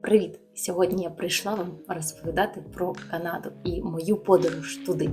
Привіт! Сьогодні я прийшла вам розповідати про Канаду і мою подорож туди.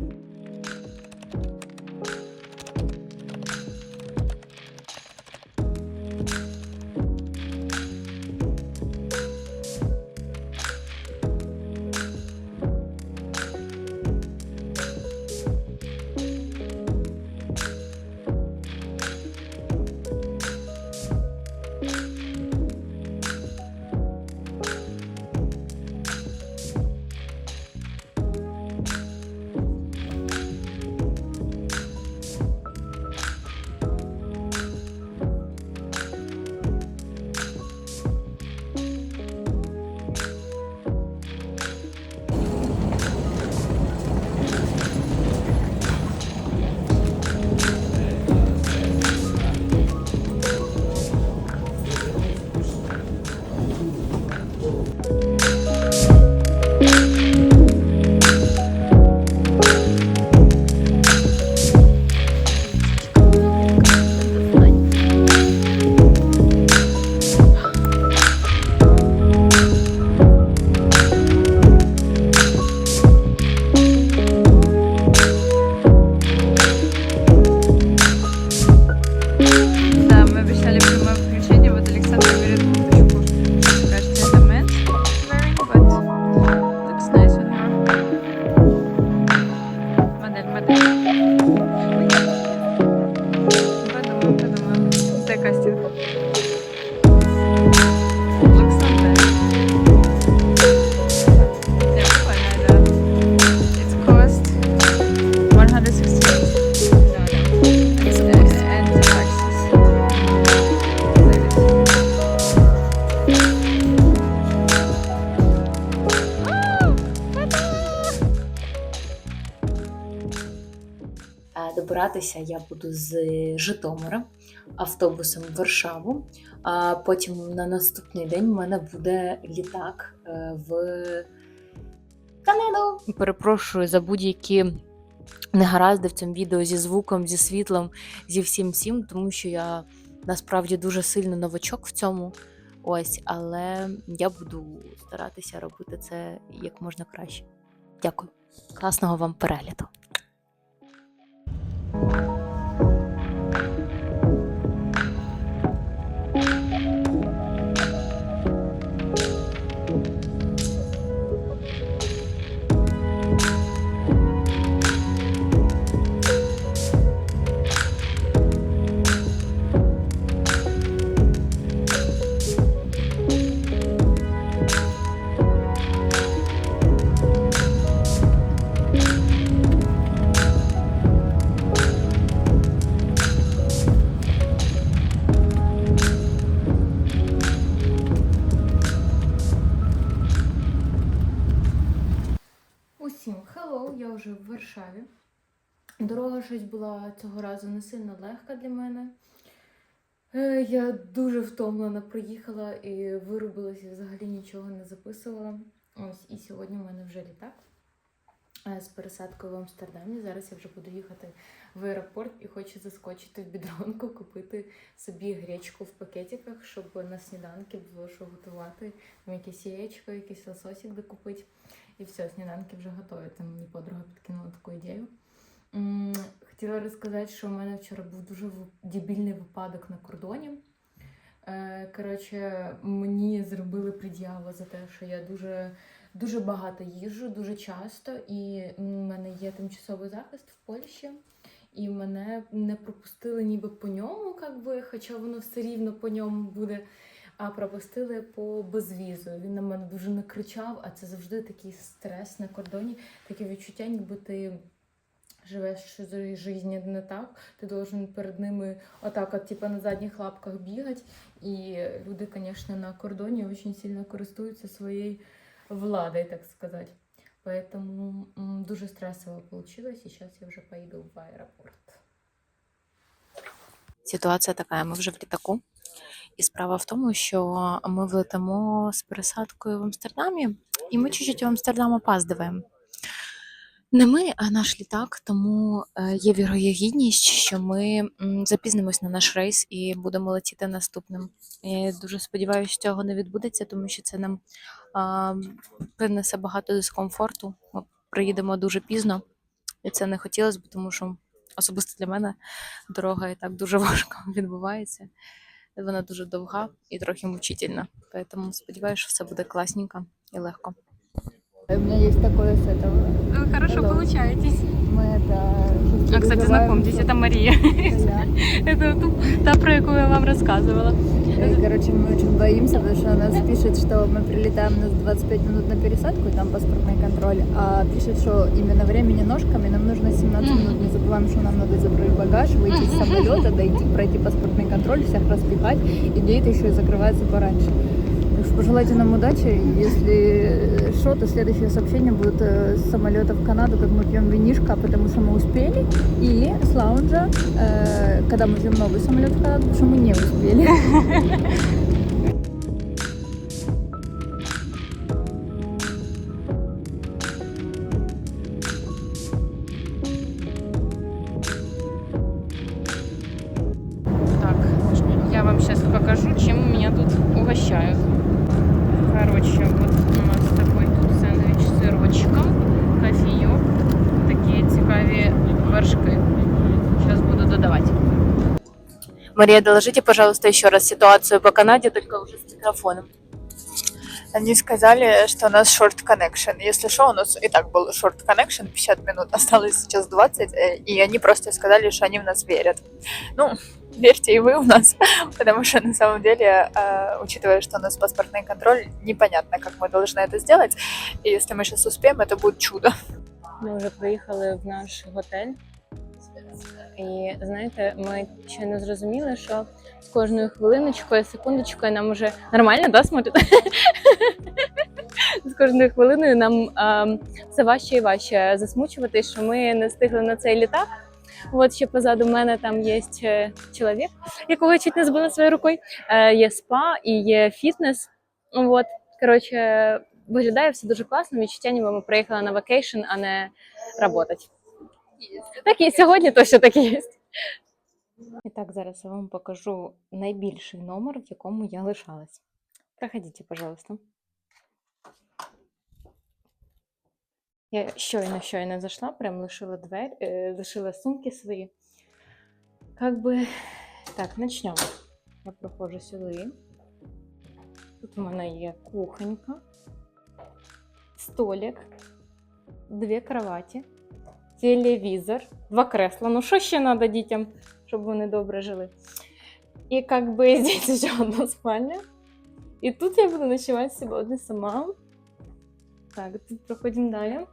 Добиратися я буду з Житомира автобусом в Варшаву. А потім на наступний день в мене буде літак е, в Канаду. Перепрошую за будь-які негаразди в цьому відео зі звуком, зі світлом, зі всім всім, тому що я насправді дуже сильно новачок в цьому. Ось, але я буду старатися робити це як можна краще. Дякую. Класного вам перегляду. you Дорога щось була цього разу не сильно легка для мене. Е, Я дуже втомлена приїхала і вирубилася, взагалі нічого не записувала. Ось і сьогодні в мене вже літак е, з пересадкою в Амстердамі. Зараз я вже буду їхати в аеропорт і хочу заскочити в бідронку, купити собі гречку в пакетиках, щоб на сніданки було що готувати. Там якесь яєчко, якийсь лососик докупити. І все, сніданки вже готові. Там мені подруга підкинула таку ідею. Хотіла розказати, що в мене вчора був дуже дебільний випадок на кордоні. Е, Коротше, мені зробили пред'яву за те, що я дуже, дуже багато їжджу, дуже часто, і в мене є тимчасовий захист в Польщі. І мене не пропустили ніби по ньому, як би, хоча воно все рівно по ньому буде а пропустили по безвізу. Він на мене дуже накричав, а це завжди такий стрес на кордоні, таке відчуття, ніби ти живеш свою життя не так. Ти должен перед ними отак, от, типа на задніх лапках бігати. І люди, звісно, на кордоні дуже сильно користуються своєю владою, так сказати. Поэтому дуже стресово і зараз я вже поїду в аеропорт. Ситуація така, ми вже в літаку. І справа в тому, що ми влетимо з пересадкою в Амстердамі, і ми чуть-чуть в Амстердам опаздуємо. Не ми, а наш літак, тому е, є вірогідність, що ми запізнимось на наш рейс і будемо летіти наступним. Я дуже сподіваюся, що цього не відбудеться, тому що це нам а, принесе багато дискомфорту. Ми приїдемо дуже пізно, і це не хотілося б, тому що особисто для мене дорога і так дуже важко відбувається. Вона дуже довга і трохи мучительна. Тому сподіваюся, що все буде класненько і легко. У меня есть такое с этого. Хорошо кстати, знакомьтесь, это Мария. Это та, про яку я вам рассказывала. И, короче, мы очень боимся, потому что нас пишет, что мы прилетаем у нас 25 минут на пересадку, и там паспортный контроль, а пишет, что именно времени ножками нам нужно 17 Мгм. минут. Не забываем, что нам надо забрать багаж, выйти из Мгм. самолета, дойти, пройти паспортный контроль, всех распихать, и гейт еще и закрывается пораньше. Так что пожелайте нам удачи. Если что, то следующее сообщение будет э, с самолета в Канаду, как мы пьем винишко, потому что мы успели, и с лаунжа, э, когда мы ждем новый самолет в Канаду, потому что мы не успели. угощают. Короче, вот у нас такой тут сэндвич з сирочком, кофійок, такі цікаві вершки. Сейчас буду додавать. Мария, доложите, пожалуйста, еще раз ситуацию по Канаде, только уже с микрофоном. Они сказали, что у нас short connection. Если что, у нас и так был short connection, 50 минут, осталось сейчас 20, э, и они просто сказали, что они в нас верят. Ну, верьте и вы у нас, потому что на самом деле, э, учитывая, что у нас паспортный контроль, непонятно, как мы должны это сделать. И если мы сейчас успеем, это будет чудо. Ми вже приїхали в наш готель. І знаєте, ми ще не зрозуміли, що з кожною хвилиночкою, секундочкою нам уже нормально, да, смотрите? З кожною хвилиною нам ем, все важче і важче засмучувати, що ми не встигли на цей літак. От ще позаду мене там є е, чоловік, якого я чуть не збила своєю рукою. Е, є спа і є фітнес. От, коротше, виглядає все дуже класно. Відчуття, ніби ми приїхали на вакейшн, а не працювати. Так і сьогодні точно так і є. І так, зараз я вам покажу найбільший номер, в якому я лишалась. Проходіть, пожалуйста. Я щойно щойно зайшла, прям лишила двері, лишила сумки свої. Как би. Так, начнемо. Я проходжу сюди. Тут у мене є кухонька, столик, дві кроваті, телевізор, два кресла. Ну, що ще треба дітям, щоб вони добре жили? І как би здесь ще одна спальня. І тут я буду ночувати сьогодні сама. Так, тут проходимо далі.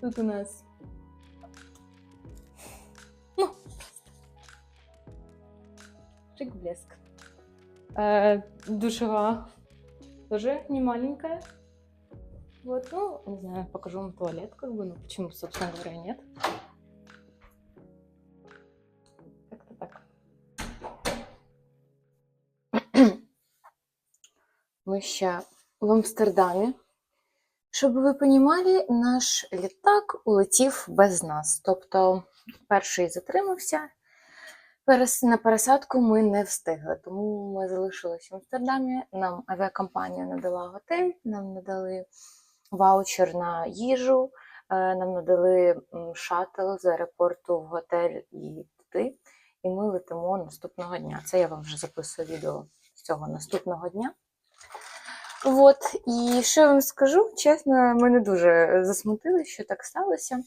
Тут у нас. Ну, шик блеск. Э, душева тоже не маленькая. Вот, ну, не знаю, покажу вам туалет, как бы, ну почему, собственно говоря, нет. Мы ще в Амстердамі. Щоб ви розуміли, наш літак улетів без нас. Тобто перший затримався. На пересадку ми не встигли, тому ми залишилися в Амстердамі. Нам авіакомпанія надала готель, нам надали ваучер на їжу, е, нам надали м, шаттл з аеропорту в готель і туди. І ми летимо наступного дня. Це я вам вже записую відео з цього наступного дня. От, і що я вам скажу, чесно, ми не дуже засмутили, що так сталося.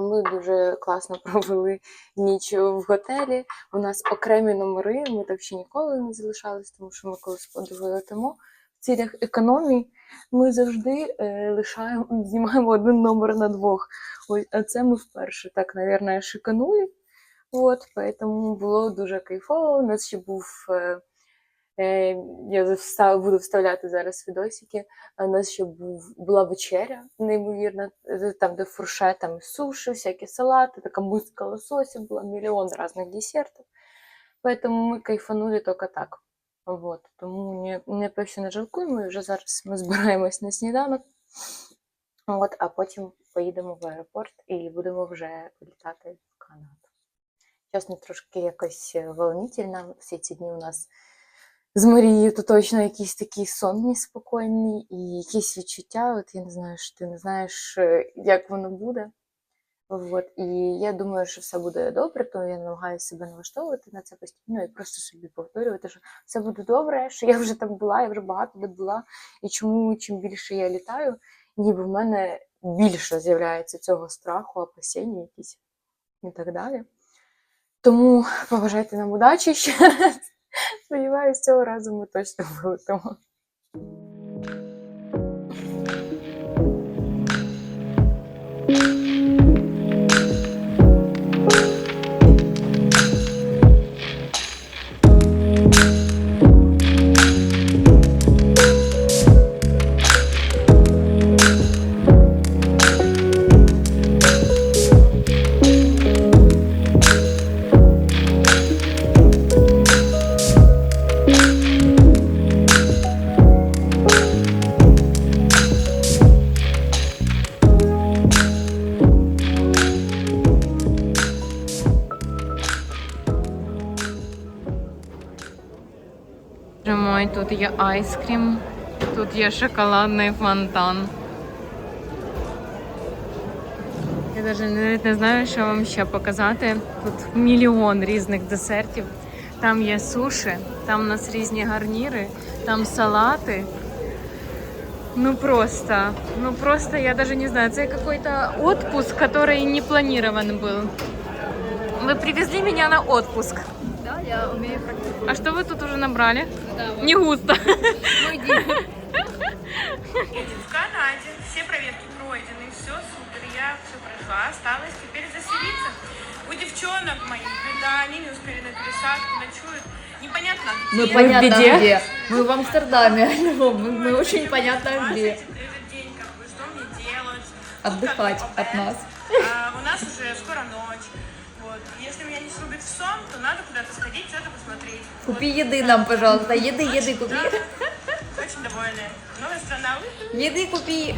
Ми дуже класно провели ніч в готелі. У нас окремі номери, ми так ще ніколи не залишались, тому що ми коли летимо в цілях економії, ми завжди е, лишаємо, знімаємо один номер на двох. Ось, а це ми вперше так, мабуть, шиканули. От, поэтому було дуже кайфово. У нас ще був. Е, Е, Я встав, буду вставляти зараз відосики. У нас ще був, була вечеря, неймовірна, е, там, де фуршет, там і суші, всякі салати, така миска лосося була, мільйон різних десертів. Поэтому ми кайфанули тільки так. Вот. Тому не, не не жалкуємо, і вже зараз ми збираємось на сніданок. От, а потім поїдемо в аеропорт і будемо вже вилітати в Канаду. Чесно, трошки якось е, волнительно. Всі ці дні у нас з Марією, то точно якийсь такий сон неспокійний і якісь відчуття. От я не знаю, що ти не знаєш, е, як воно буде. От, і я думаю, що все буде добре, то я намагаюся себе налаштовувати на це постійно і просто собі повторювати, що все буде добре, що я вже там була, я вже багато де була. І чому чим більше я літаю, ніби в мене більше з'являється цього страху, опасіння якісь і так далі. Тому побажайте нам удачі ще раз. Сподіваюсь, цього разу ми точно вилетимо. тут є айскрім, тут є шоколадний фонтан. Я навіть навіть не знаю, що вам ще показати. Тут мільйон різних десертів. Там є суші, там у нас різні гарніри, там салати. Ну просто, ну просто я даже не знаю, это какой-то отпуск, который не планирован был. Вы привезли меня на отпуск. Да, я умею практиковать. А что вы тут уже набрали? Да, вот. Не густо. В Канаде все проверки пройдены, все супер, я все прошла, осталось теперь заселиться. У девчонок моих беда, они не успели на пересадку, ночуют. Непонятно Мы где. понятно беде. где. Мы в Амстердаме. Ну, Мы, мы очень понятно где. Отдыхать от нас. А, у нас уже скоро ночь. Купи еды нам, пожалуйста. Еды, еды купи. Вот. Очень довольная. Новая страна. Еды купи.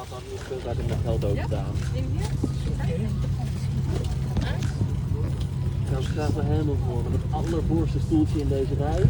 had dan niet veel uit in de geld ook gedaan. Ik zou ze graag naar Helmond voor, met het allervoorste stoeltje in deze rij.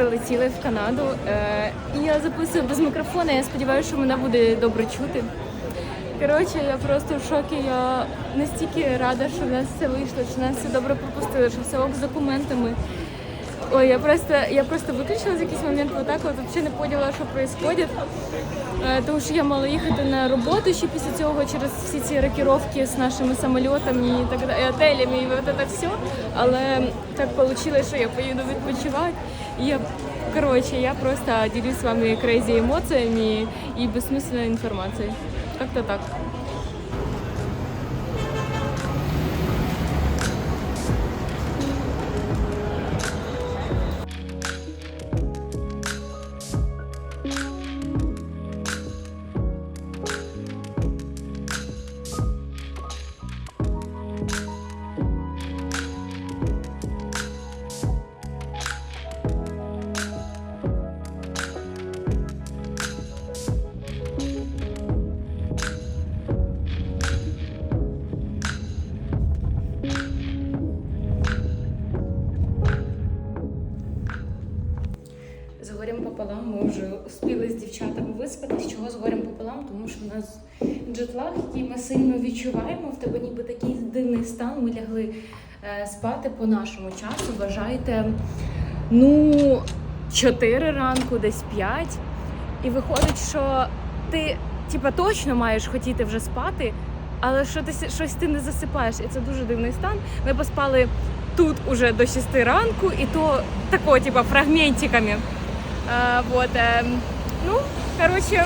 Прилетіли в Канаду. Е, і я записую без мікрофона. Я сподіваюся, що мене буде добре чути. Коротше, я просто в шокі. Я настільки рада, що в нас все вийшло, що нас все добре пропустили, що все ок з документами. Ой, я просто, я просто виключила в якийсь момент вот так от, взагалі не поняла, що відбувається. Е, Тому що я мала їхати на роботу ще після цього через всі ці рокіровки з нашими самольотами і так далі, і отелями, і вот це все. Але так вийшло, що я поїду відпочивати. Я, коротше, я просто ділюсь з вами крейзі емоціями і безсмисленною інформацією. Як-то так. Нас джетлаг, який ми сильно відчуваємо. В тебе ніби такий дивний стан. Ми лягли е, спати по нашому часу. Вважайте, ну, 4 ранку, десь 5. І виходить, що ти типа точно маєш хотіти вже спати, але що ти щось ти не засипаєш. І це дуже дивний стан. Ми поспали тут уже до 6 ранку, і то тако, типа, фрагментиками. А, вот, эм, ну, короче,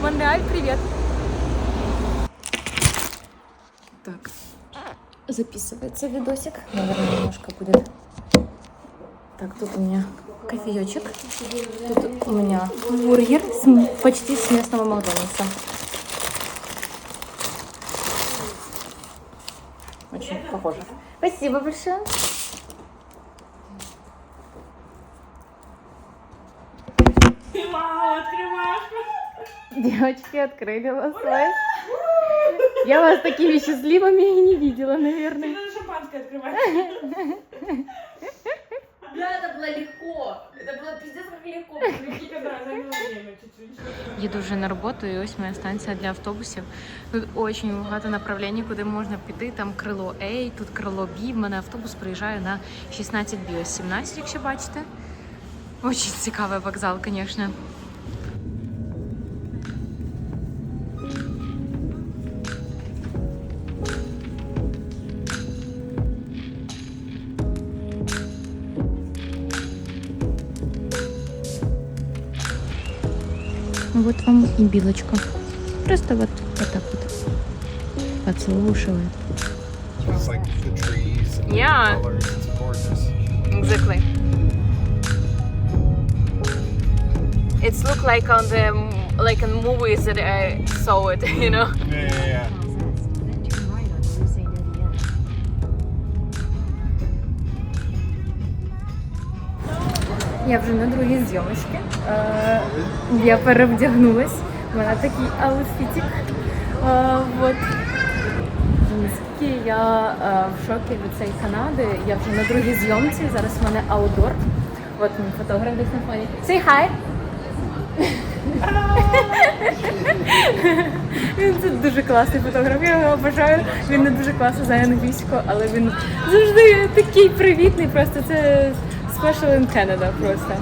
Монреаль, привет. Так. записывается видосик. Наверное, немножко будет. Так, тут у меня кофеечек. Тут у меня бургер с почти с местного Макдональдса. Очень похоже. Спасибо большое. Девочки открыли лосось. Я вас такими счастливыми и не видела, наверное. Надо шампанское открывать. Да, это было легко. Это было пиздец как легко. Никита, да, заняло время чуть-чуть. Їду вже на роботу, і ось моя станція для автобусів. Тут дуже багато направлень, куди можна піти. Там крило A, тут крило B. В мене автобус приїжджає на 16 B, ось 17, якщо бачите. Дуже цікавий вокзал, звісно. И билочка. Просто вот, вот так вот подслушивает. Yeah. Exactly. It's look like on the like in movies that I saw it, you know. Yeah, yeah, yeah. Я вже на другій зйомочці. Е, Я перевдягнулась. Мене такий аутфітик. Е, Вот. Наскільки я е, в шокі від цієї Канади, я вже на другій зйомці. Зараз в мене аутдор. От мій фотограф десь на фоні. Say hi! Він це дуже класний фотограф. Я його обожаю. Він не дуже класно знає англійську, але він завжди такий привітний. Просто це special in Canada просто.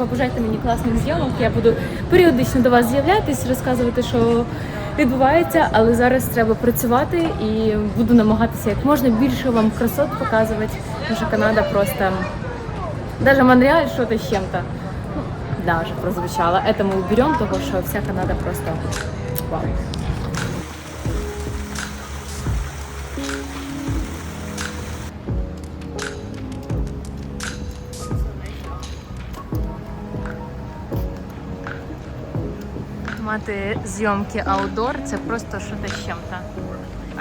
Побажайте мені класних зйомок. Я буду періодично до вас з'являтись, розказувати, що відбувається, але зараз треба працювати і буду намагатися як можна більше вам красот показувати. Тому що Канада просто. Даже Монреаль что-то с чем-то. Ну, да, прозвучало. Это мы уберем, того, что вся Канада просто вау. Мати зйомки аутдор це просто щось з чим-то.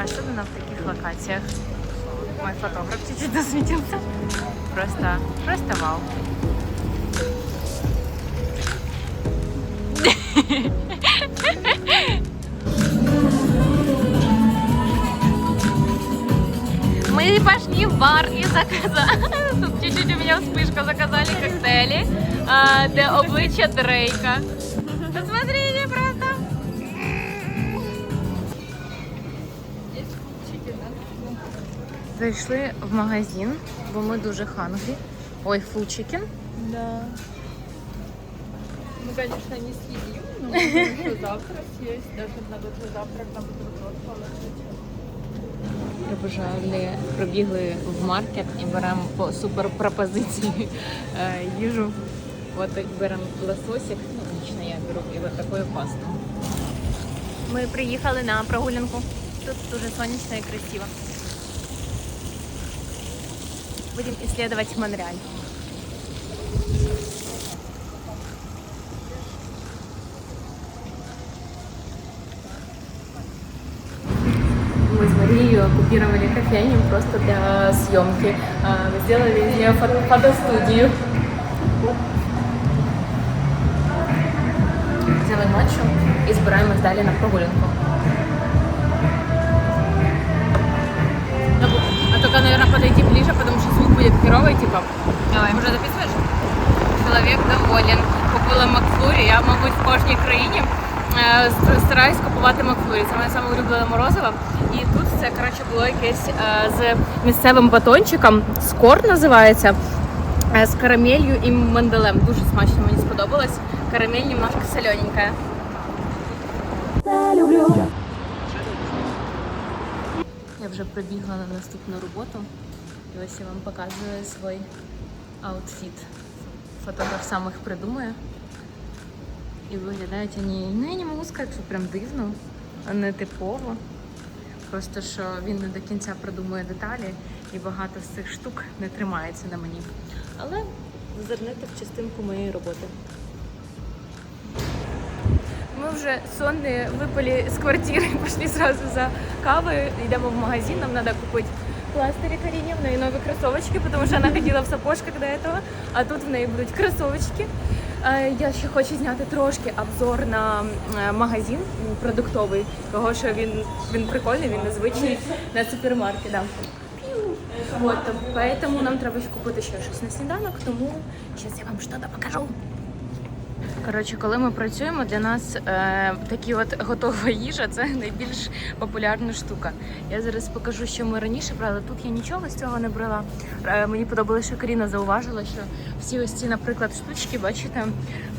Особливо в таких локаціях. Мой фотограф чуть-чуть засвітився. Просто, просто вау. Мы пошли в бар и заказали. Тут чуть-чуть у меня вспышка. Заказали коктейли а, для обличчя Дрейка. Посмотрите Зайшли в магазин, бо ми дуже хангрі. Ой, фул чикен. Да. Мы, конечно, не съедим, но можем еще завтра съесть. Даже надо уже завтрак на бутерброд положить. Прибежали, пробігли в маркет і беремо по супер пропозиції е, їжу. От так беремо лососик. Ну, лично я беру і от таку пасту. Ми приїхали на прогулянку. Тут дуже сонячно і красиво. Будемо исследовать Монреаль. Мы с Марией оккупировали кофейню просто для съемки. А, Мы сделали из нее фото- фотостудию. Взяли матчу і збираємось далі на прогулянку. Подойти ближе, потому что звук будет херовый, типа. Давай, уже записываешь? Чоловік доволен. Купила Макфлурі. Я, мабуть, в кожній країні е, стараюсь купувати Макфлурі. Це моє саме улюблене морозиво. І тут це, коротше, було якесь е, з місцевим батончиком. Скор називається. е, З карамелью і манделем. Дуже смачно мені сподобалось. Карамель немножко солененькая. Я вже прибігла на наступну роботу. І ось я вам показую свій аутфіт. Фотограф сам їх придумує. І виглядають вони, ну я не можу сказати, що прям дивно, а не типово. Просто що він не до кінця продумує деталі, і багато з цих штук не тримається на мені. Але зазирнете в частинку моєї роботи. Мы уже сонные выпали с квартиры, пошли сразу за кавой, идем в магазин, нам надо купить пластыри Карине, и новые кроссовочки, потому что она ходила в сапожках до этого, а тут в неї будуть кроссовочки. Е, Я ще хочу зняти трошки обзор на е, магазин продуктовий, того що він, він прикольний, він незвичний на супермаркет. Да. От, поэтому нам треба ще купити ще щось на сніданок, тому зараз я вам щось покажу. Коротше, коли ми працюємо, для нас е, такі от готова їжа це найбільш популярна штука. Я зараз покажу, що ми раніше брали. Тут я нічого з цього не брала. Е, мені подобалося, що Каріна зауважила, що всі ось ці, наприклад, штучки, бачите,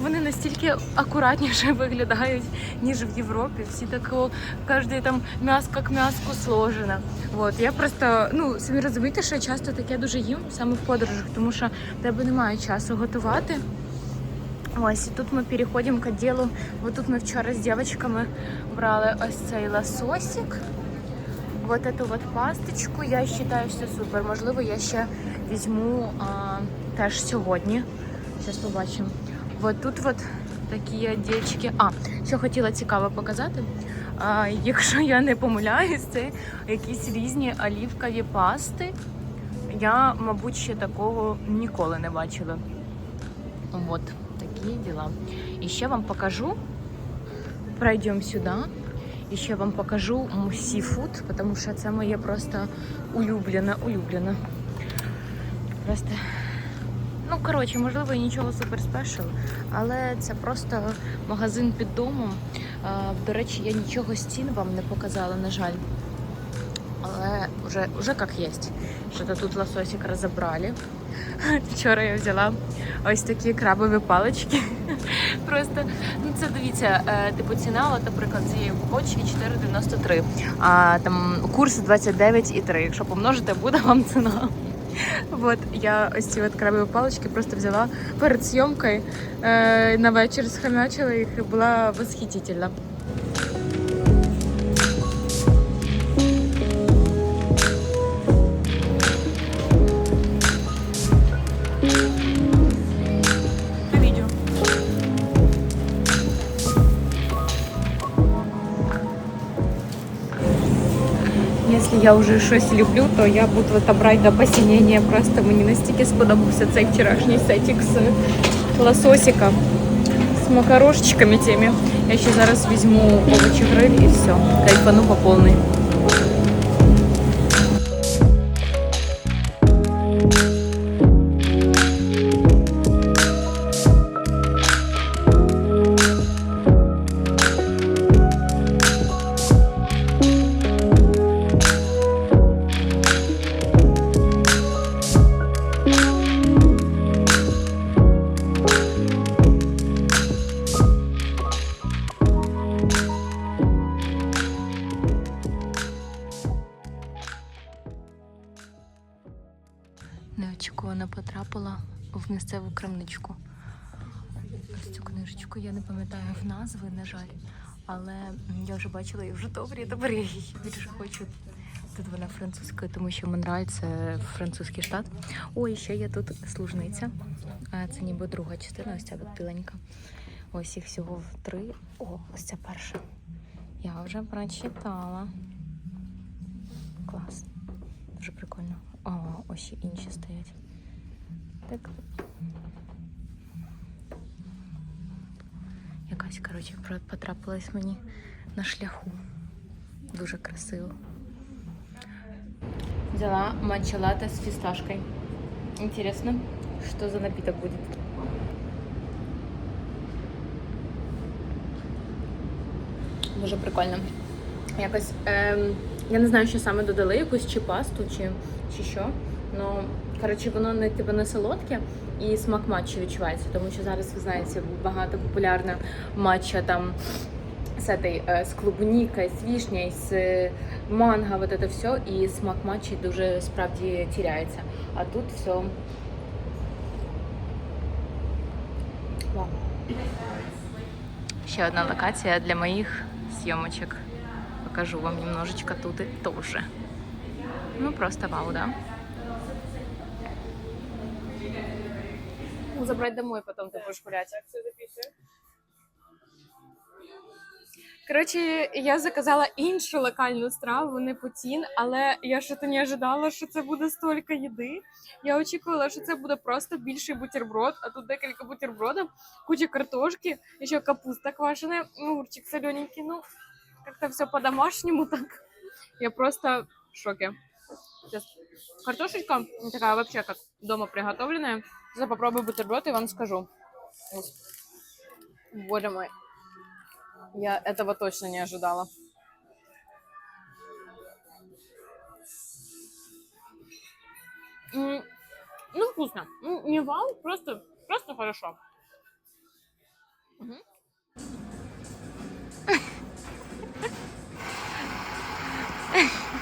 вони настільки акуратніше виглядають, ніж в Європі. Всі тако, кожне там м'яско к м'яску сложено. От я просто ну самі розумієте, що я часто таке дуже їм саме в подорожах, тому що в тебе немає часу готувати. Ось і тут ми переходимо к ділу. Ось тут ми вчора з дівчатками брали ось цей лососик. Вот эту вот пасточку. Я вважаю, все супер. Можливо, я ще візьму а, теж сьогодні. Зараз побачимо. Вот тут от такі дівчатки. А, що хотіла цікаво показати. А, якщо я не помиляюсь, це якісь різні олівкові пасти. Я, мабуть, ще такого ніколи не бачила. Вот такие дела. Еще вам покажу. Пройдем сюда. І ще вам покажу сіфуд, тому що це моє просто улюблене, улюблене. Просто, ну коротше, можливо, нічого супер спешл, але це просто магазин під домом. До речі, я нічого з цін вам не показала, на жаль. Але вже, вже як є. Що-то тут лососик розібрали. Вчора я взяла ось такі крабові палички. Просто ну це дивіться, е, типу ціна, от, наприклад, цієї упаковочки 4,93, а там курс 29,3. Якщо помножите, буде вам ціна. От я ось ці от крабові палички просто взяла перед зйомкою е, на вечір схомячила їх і була восхитительна. Якщо я вже щось люблю, то я буду это брать до посинения. Просто мені настільки сподобався цей вчорашній сетик з лососика з макарошечками теми. Я ще зараз візьму овочі гриль і все. Кайфану по повній. Цю я не пам'ятаю в назви, на жаль, але я вже бачила її в Житомирі, тепер я її більше хочу. Тут вона французькою, тому що Монреаль це французький штат. Ой, ще є тут служниця. Це ніби друга частина, ось ця от біленька. Ось їх всього три. О, ось ця перша. Я вже прочитала. Клас. Дуже прикольно. О, ось ще інші стоять. Так. Якась, коротше, потрапилась мені на шляху. Дуже красиво. Взяла матча латте с фисташкой. Интересно, что за напиток будет. Дуже прикольно. Якось, ем, я не знаю, що саме додали, якусь чи пасту, чи, чи що. Ну, коротше, воно не типу не солодке і смак матчі відчувається, тому що зараз, ви знаєте, багато популярна матча там с этой, э, с клубникой, с вишней, с э, манго, вот это все, і смак матчі дуже справді теряється. А тут все. Вау. Ще одна локація для моїх зйомочок. Покажу вам немножечко тут и тоже. Ну, просто вау, да? Ну, забрать домой, потом ты будешь гулять. Коротше, я заказала іншу локальну страву, не путін, але я що-то не ожидала, що це буде стільки їди. Я очікувала, що це буде просто більший бутерброд, а тут декілька бутербродів, куча картошки, ще капуста квашена, огурчик солененький. Ну, как-то все по-домашнему так. Я просто в шоке. Сейчас. Картошечка ну, такая вообще как дома приготовленная. Сейчас попробую бутерброд и вам скажу. Боже мой. Я этого точно не ожидала. Ну, вкусно. М, Не вау, просто, просто хорошо. Мгм.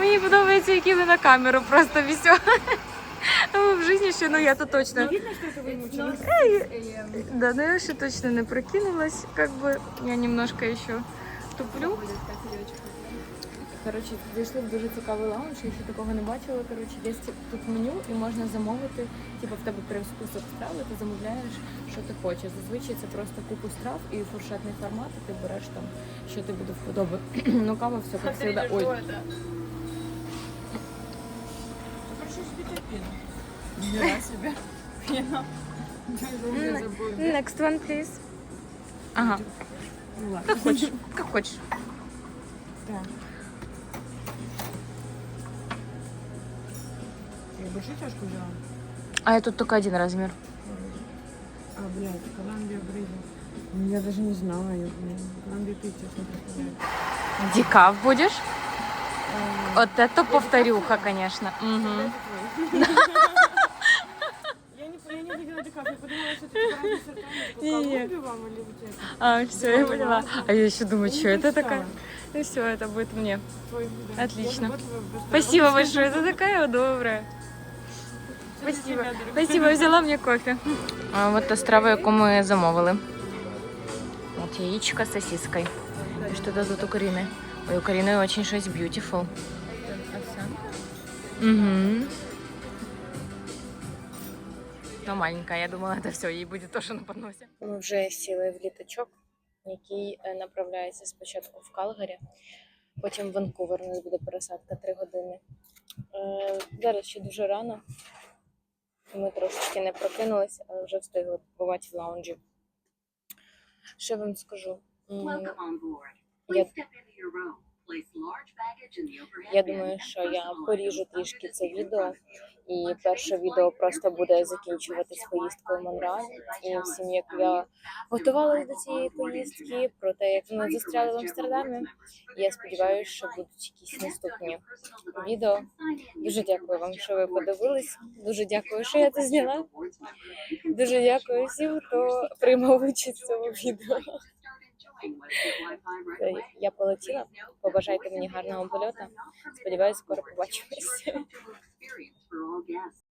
Мені подобається, які ви на камеру просто веселі. В житті ще, ну я то точно. Да, но я еще точно не прокинулась, как бы я немножко еще туплю. Коротше, зайшли в дуже цікавий лаунж, я ще такого не бачила. Коротше, є тут меню і можна замовити. Типу в тебе прям список страв, і ти замовляєш, що ти хочеш. Зазвичай це просто купу страв і фуршетний формат, і ти береш там, що тобі до вподоби. ну кава все як завжди. Ой, Next one, please. Ага. Как хочешь, как хочешь. Я большую чашку взяла? А я тут только один размер. А, блядь, Колумбия Брейзен. Ну, Я даже не знала, я, блин, Колумбия пить, честно представляю. Дикав будешь? Вот это повторюха, конечно. Мгм. Я не, я не увидела декаф, я подумала, что это типа разные сорта, ну, Не-не. Колумбию вам или вот это? А, все, я поняла. А я еще думаю, Ну, что это представь. такая. И все, это будет мне. Твой, да. Отлично. Вот, вот, вот, Спасибо вот, большое, это такая добрая. всё для Спасибо. тебя, дорогая. Спасибо, взяла мне кофе. А от та страва, яку ми замовили. От яєчко з сосиской. І що тут у Каріни? Ой, у Каріни очень щось beautiful. Угу. Но маленькая, я думала, это все, їй буде теж на подносі. Ми вже сіли в літачок, який е, направляється спочатку в Калгарі, потім в Ванкувер. У нас буде пересадка 3 години. Е, Зараз ще дуже рано. Ми трошечки не прокинулися, але вже встигли побувати в лаунжі. Що вам скажу? М, Welcome on board. Я, Please step in я думаю, що я поріжу трішки це відео, і перше відео просто буде закінчуватись поїздкою в Монреаль і всім, як я готувалася до цієї поїздки, про те, як ми застряли в Амстердамі. Я сподіваюся, що будуть якісь наступні відео. Дуже дякую вам, що ви подивились. Дуже дякую, що я це зняла. Дуже дякую всім, хто приймав участь в цьому відео. Е, я полетіла. Побажайте мені гарного польоту. Сподіваюсь, скоро побачимось.